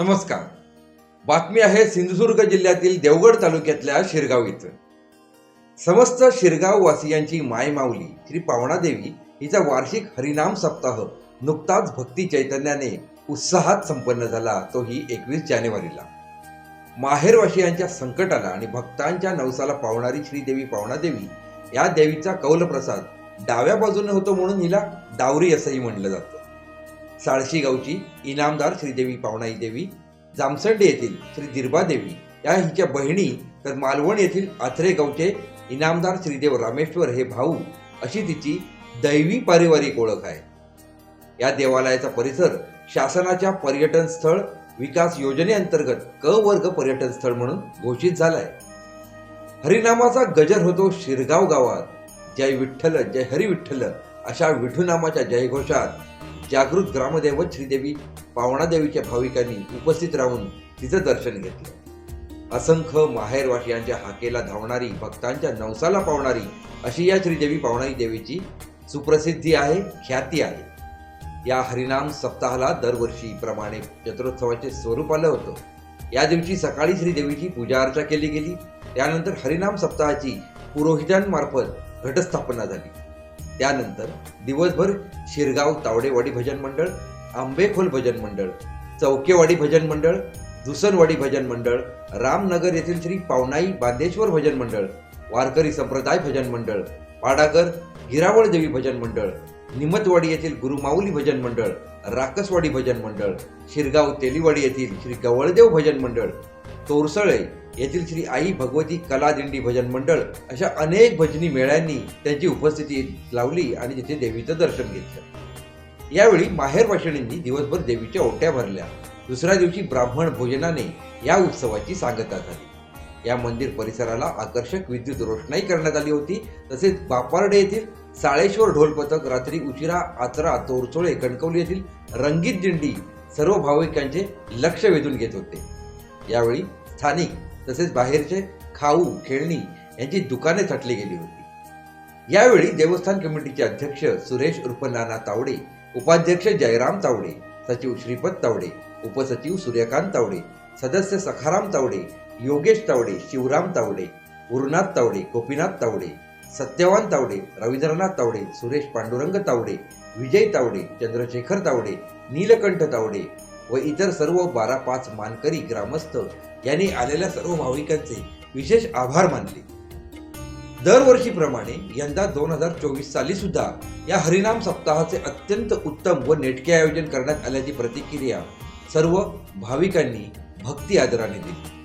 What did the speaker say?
नमस्कार. बातमी आहे सिंधुदुर्ग जिल्ह्यातील देवगड तालुक्यातल्या शिरगाव इथं. समस्त शिरगाव वासियांची मायमाऊली श्री पावणादेवी हिचा वार्षिक हरिनाम सप्ताह नुकताच भक्ती चैतन्याने उत्साहात संपन्न झाला तोही एकवीस जानेवारीला. माहेरवासियांच्या संकटाला आणि भक्तांच्या नवसाला पावणारी श्रीदेवी पावणादेवी या देवीचा कौलप्रसाद डाव्या बाजूने होतो म्हणून हिला डावरी असंही म्हटलं जातं. साळशी गावची इनामदार श्रीदेवी पावणाई देवी जामसंडे येथील श्री दिर्बा देवी या हिच्या बहिणी तर मालवण येथील आथरे गावचे इनामदार श्रीदेव रामेश्वर हे भाऊ अशी तिची दैवी पारिवारिक ओळख आहे. या देवालयाचा परिसर शासनाच्या पर्यटन स्थळ विकास योजनेअंतर्गत क वर्ग पर्यटन स्थळ म्हणून घोषित झालाय. हरिनामाचा गजर होतो शिरगाव गावात. जय विठ्ठल जय हरी विठ्ठल अशा विठुनामाच्या जयघोषात जागृत ग्रामदैवत श्रीदेवी पावणादेवीच्या भाविकांनी उपस्थित राहून तिचं दर्शन घेतलं. असंख्य माहेरवासियांच्या हाकेला धावणारी भक्तांच्या नवसाला पावणारी अशी या श्रीदेवी पावणारी देवीची सुप्रसिद्धी आहे ख्याती आहे. या हरिनाम सप्ताहाला दरवर्षीप्रमाणे जत्रोत्सवाचे स्वरूप आलं होतं. या दिवशी सकाळी श्रीदेवीची पूजा अर्चा केली गेली. त्यानंतर हरिनाम सप्ताहाची पुरोहितांमार्फत घटस्थापना झाली. त्यानंतर दिवसभर शिरगाव तावडेवाडी भजन मंडळ आंबेखोल भजन मंडळ चौकेवाडी भजन मंडळ दुसनवाडी भजन मंडळ रामनगर येथील श्री पावनाई बांदेश्वर भजन मंडळ वारकरी संप्रदाय भजन मंडळ पाडागर गिरावळ देवी भजन मंडळ निमतवाडी येथील गुरुमाऊली भजन मंडळ राकसवाडी भजन मंडळ शिरगाव तेलीवाडी येथील श्री गवळदेव भजन मंडळ तोरसळे येथील श्री आई भगवती कला दिंडी भजन मंडळ अशा अनेक भजनी मेळ्यांनी त्यांची उपस्थिती लावली आणि तिथे देवीचं दर्शन घेतलं. यावेळी माहेरवाशिणींनी दिवसभर देवीच्या ओट्या भरल्या. दुसऱ्या दिवशी ब्राह्मण भोजनाने या उत्सवाची सांगता झाली. या मंदिर परिसराला आकर्षक विद्युत रोषणाई करण्यात आली होती. तसेच बापार्डे येथील साळेश्वर ढोल पथक रात्री उशिरा आचरा तोरचोळे कणकवली येथील रंगीत दिंडी सर्व भाविकांचे लक्ष वेधून घेत होते. यावेळी स्थानिक तसेच बाहेरचे खाऊ खेळणी यांची दुकाने थटली गेली होती. यावेळी देवस्थान कमिटीचे अध्यक्ष सुरेश उर्फ नाना तावडे उपाध्यक्ष जयराम तावडे सचिव श्रीपद तावडे उपसचिव सूर्यकांत तावडे सदस्य सखाराम तावडे योगेश तावडे शिवराम तावडे गुरुनाथ तावडे गोपीनाथ तावडे सत्यवान तावडे रवींद्रनाथ तावडे सुरेश पांडुरंग तावडे विजय तावडे चंद्रशेखर तावडे नीलकंठ तावडे व इतर सर्व बारा पाच मानकरी ग्रामस्थ यांनी आलेल्या सर्व भाविकांचे विशेष आभार मानले. दरवर्षीप्रमाणे यंदा दोन हजार चोवीस साली सुद्धा या हरिनाम सप्ताहाचे अत्यंत उत्तम व नेटके आयोजन करण्यात आल्याची प्रतिक्रिया सर्व भाविकांनी भक्ती आदराने दिली.